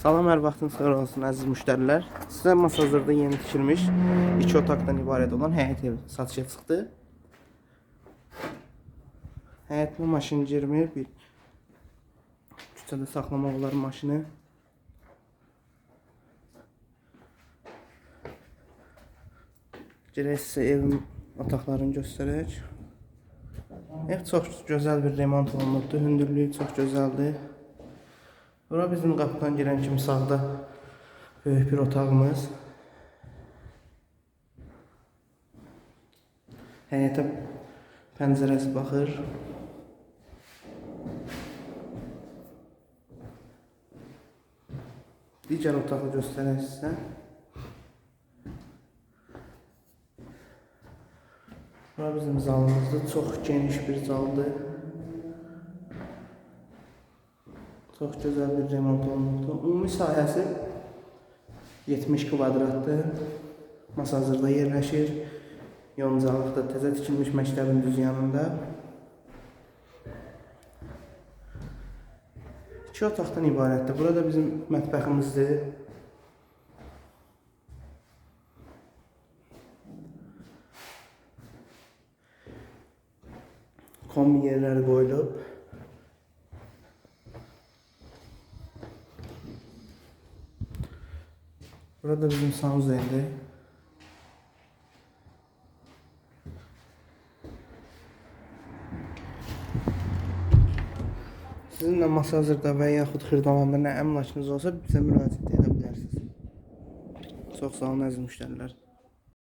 Salam, hər vaxtınız xeyir olsun əziz müştərilər. Sizə masa hazırda yeni tikilmiş iki otaqdan ibarət olan həyət evi satışa çıxdı. Həyətinə maşın girmir. Bir küçədə saxlamaq olar maşını. Girək sizə evin otaqlarını göstərək. Ev çox gözəl bir remont olunubdur. Hündürlüyü çox gözəldir. Bura bizim qapıdan girən kimi sağda böyük bir otağımız. Həyətə pəncərəsi baxır. Digər otağı göstərək sizə. Bura bizim zalımızdır. Çox geniş bir zaldır. Çox gözəl bir remont olunubdur. Ümumi sahəsi 70 kvadratdır. Masa hazırda yerləşir. Yoncalıqda təzə tikilmiş məktəbin düz yanında. İki otaqdan ibarətdir. Burada bizim mətbəximizdir. Kombi yerləri qoyulub. Burada bizim sanuzeldir. Sizin də masa hazırda və yaxud xırdalanda nə əmlakınız olsa bizə müraciət edə bilərsiniz. Çox sağ olun əziz müştərilər.